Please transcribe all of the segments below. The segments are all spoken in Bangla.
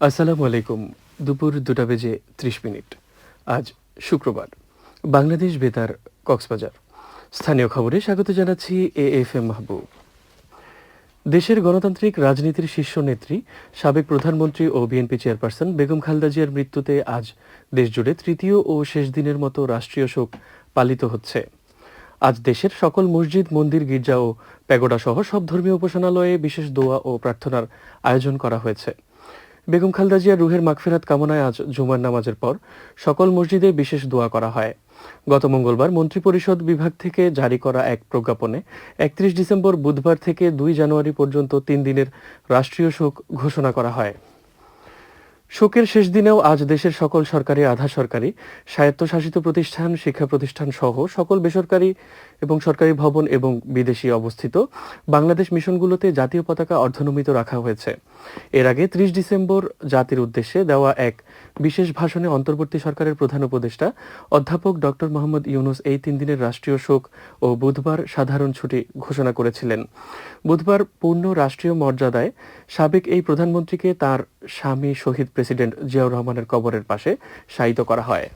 আসসালামু আলাইকুম দুপুর দুটা বেজে ত্রিশ মিনিট। আজ শুক্রবার। বাংলাদেশ বেতার, কক্সবাজার। স্থানীয় খবরে স্বাগত জানাচ্ছি এ এফ এম মাহবুব। দেশের গণতান্ত্রিক রাজনীতির শীর্ষ নেত্রী, সাবেক প্রধানমন্ত্রী ও বিএনপি চেয়ারপারসন বেগম খালেদা জিয়ার মৃত্যুতে আজ দেশজুড়ে তৃতীয় ও শেষ দিনের মতো রাষ্ট্রীয় শোক পালিত হচ্ছে। আজ দেশের সকল মসজিদ, মন্দির, গির্জা ও প্যাগোডা সহ সব ধর্মীয় উপাসনালয়ে বিশেষ দোয়া ও প্রার্থনার আয়োজন করা হয়েছে। বেগম খালদা জিয়ার রুহের মাগফিরাত কামনায় আজ জুমার নামাজের পর সকল মসজিদে বিশেষ দোয়া করা হয়। গত মঙ্গলবার মন্ত্রিপরিষদ বিভাগ থেকে জারি করা এক প্রজ্ঞাপনে একত্রিশ ডিসেম্বর বুধবার থেকে দুই জানুয়ারি পর্যন্ত তিন দিনের রাষ্ট্রীয় শোক ঘোষণা করা হয়। শোকের শেষ দিনেও আজ দেশের সকল সরকারি, আধা সরকারি, স্বায়ত্তশাসিত প্রতিষ্ঠান, শিক্ষা প্রতিষ্ঠান সহ সকল বেসরকারি এবং সরকারি ভবন এবং বিদেশি অবস্থিত বাংলাদেশ মিশনগুলোতে জাতীয় পতাকা অর্ধনমিত রাখা হয়েছে। এর আগে ত্রিশ ডিসেম্বর জাতির উদ্দেশ্যে দেওয়া এক বিশেষ ভাষণে অন্তর্বর্তী সরকারের প্রধান উপদেষ্টা অধ্যাপক ডক্টর মোহাম্মদ ইউনুস এই তিন দিনের রাষ্ট্রীয় শোক ও বুধবার সাধারণ ছুটি ঘোষণা করেছিলেন। বুধবার পূর্ণ রাষ্ট্রীয় মর্যাদায় সাবেক এই প্রধানমন্ত্রীকে তার স্বামী শহীদ প্রেসিডেন্ট জিয়াউর রহমানের কবরের পাশে শায়িত করা হয়।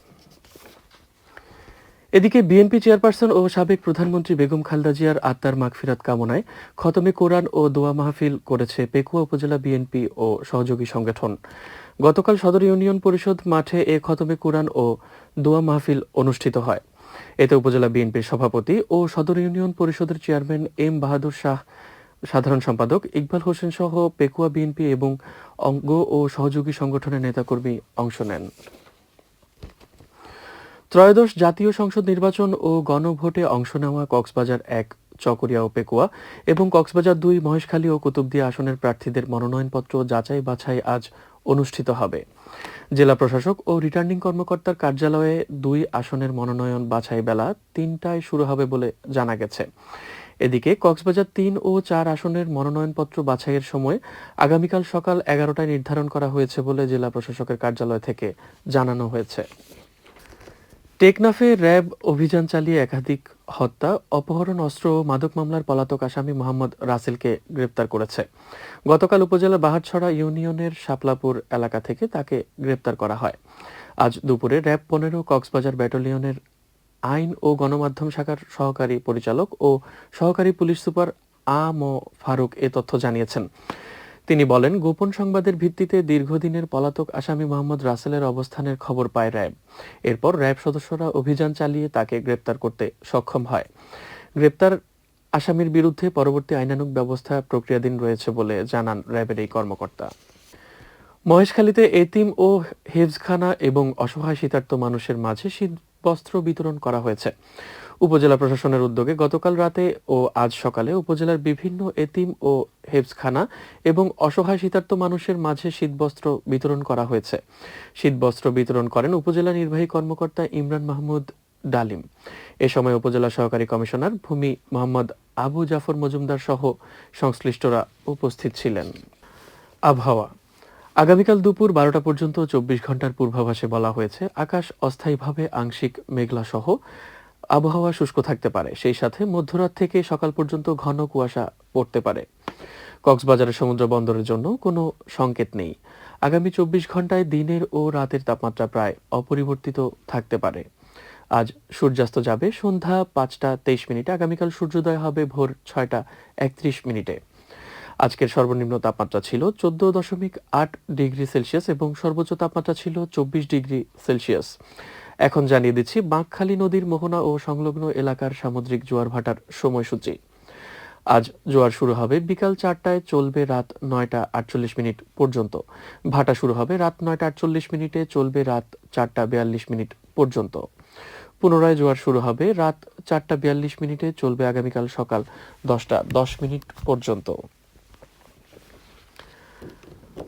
এদিকে বিএনপি চেয়ারপারসন ও সাবেক প্রধানমন্ত্রী বেগম খালদা জিয়ার আত্মার মাগফিরাত কামনায় খতমে কোরআন ও দোয়া মাহফিল করেছে পেকুয়া উপজেলা বিএনপি ও সহযোগী সংগঠন। গতকাল সদর ইউনিয়ন পরিষদ মাঠে এ খতমে কোরআন ও দোয়া মাহফিল অনুষ্ঠিত হয়। এতে উপজেলা বিএনপির সভাপতি ও সদর ইউনিয়ন পরিষদের চেয়ারম্যান এম বাহাদুর শাহ, সাধারণ সম্পাদক ইকবাল হোসেন সহ পেকুয়া বিএনপি এবং অঙ্গ ও সহযোগী সংগঠনের নেতাকর্মী অংশ নেন। ত্রয়োদশ জাতীয় সংসদ নির্বাচন ও গণভোটে অংশ নেওয়া কক্সবাজার এক, চকরিয়া ও পেকুয়া এবং কক্সবাজার দুই, মহেশখালী ও কুতুবদিয়া আসনের প্রার্থীদের মনোনয়নপত্র যাচাই বাছাই আজ অনুষ্ঠিত হবে। জেলা প্রশাসক ও রিটার্নিং কর্মকর্তার কার্যালয়ে দুই আসনের মনোনয়ন বাছাই বেলা তিনটায় শুরু হবে বলে জানা গেছে। এদিকে কক্সবাজার তিন ও চার আসনের মনোনয়নপত্র বাছাইয়ের সময় আগামীকাল সকাল এগারোটায় নির্ধারণ করা হয়েছে বলে জেলা প্রশাসকের কার্যালয় থেকে জানানো হয়েছে। টেকনাফে র্যাব অভিযান চালিয়ে একাধিক হত্যা, অপহরণ, অস্ত্র ও মাদক মামলার পলাতক আসামি মোহাম্মদ রাসেলকে গ্রেপ্তার করেছে। গতকাল উপজেলার বাহারছড়া ইউনিয়নের শাপলাপুর এলাকা থেকে তাকে গ্রেপ্তার করা হয়। আজ দুপুরে র্যাব পনেরো, কক্সবাজার ব্যাটালিয়নের আইন ও গণমাধ্যম শাখার সহকারী পরিচালক ও সহকারী পুলিশ সুপার আ ম ফারুক এ তথ্য জানিয়েছেন। তিনি বলেন, গোপন সংবাদের ভিত্তিতে দীর্ঘদিনের পলাতক আসামি মোহাম্মদ রাসেলের অবস্থানের খবর পায় র্যাব। এরপর র্যাব সদস্যরা অভিযান চালিয়ে তাকে গ্রেপ্তার করতে সক্ষম হয়। গ্রেপ্তার আসামির বিরুদ্ধে পরবর্তী আইনানুক ব্যবস্থা প্রক্রিয়াধীন রয়েছে বলে জানান র্যাবের এই কর্মকর্তা। মহেশখালীতে এতিম ও হেফজখানা এবং অসহায় শীতার্ত মানুষের মাঝে শীত বস্ত্র বিতরণ করা হয়েছে। উপজেলা প্রশাসনের উদ্যোগে গতকাল রাতে ও আজ সকালে উপজেলার বিভিন্ন এতিম ও হেফজখানা এবং অসহায় শীতার্ত মানুষের মাঝে শীতবস্ত্র বিতরণ করা হয়েছে। শীতবস্ত্র বিতরণ করেন উপজেলা নির্বাহী কর্মকর্তা ইমরান মাহমুদ ডালিম। এ সময় উপজেলা সহকারী কমিশনার ভূমি মোহাম্মদ আবু জাফর মজুমদার সহ সংশ্লিষ্টরা উপস্থিত ছিলেন। আবহাওয়া আগামীকাল দুপুর বারোটা পর্যন্ত চব্বিশ ঘণ্টার পূর্বাভাসে বলা হয়েছে, আকাশ অস্থায়ীভাবে আংশিক মেঘলা সহ আবহাওয়া শুষ্ক থাকতে পারে। সেই সাথে মধ্যরাত থেকে সকাল পর্যন্ত ঘন কুয়াশা পড়তে পারে। কক্সবাজারের সমুদ্র বন্দরের জন্য কোনো সংকেত নেই। আগামী চব্বিশ ঘন্টায় দিনের ও রাতের তাপমাত্রা প্রায় অপরিবর্তিত থাকতে পারে। আজ সূর্যাস্ত যাবে সন্ধ্যা পাঁচটা তেইশ মিনিটে, আগামীকাল সূর্যোদয় হবে ভোর ছয়টা একত্রিশ মিনিটে। আজকের সর্বনিম্ন তাপমাত্রা ছিল চোদ্দ দশমিক আট ডিগ্রি সেলসিয়াস এবং সর্বোচ্চ তাপমাত্রা ছিল চব্বিশ ডিগ্রি সেলসিয়াস। এখন জানিয়ে দিচ্ছি, বাঁকখালী নদীর মোহনা ও সংলগ্ন এলাকার সামুদ্রিক জোয়ার ভাটার সময়সূচি। আজ জোয়ার শুরু হবে বিকাল চারটায়, চলবে রাত নয়টা আটচল্লিশ মিনিট পর্যন্ত। ভাটা শুরু হবে রাত নয়টা আটচল্লিশ মিনিটে, চলবে রাত চারটা বিয়াল্লিশ মিনিট পর্যন্ত। পুনরায় জোয়ার শুরু হবে রাত চারটা বিয়াল্লিশ মিনিটে, চলবে আগামীকাল সকাল দশটা দশ মিনিট পর্যন্ত।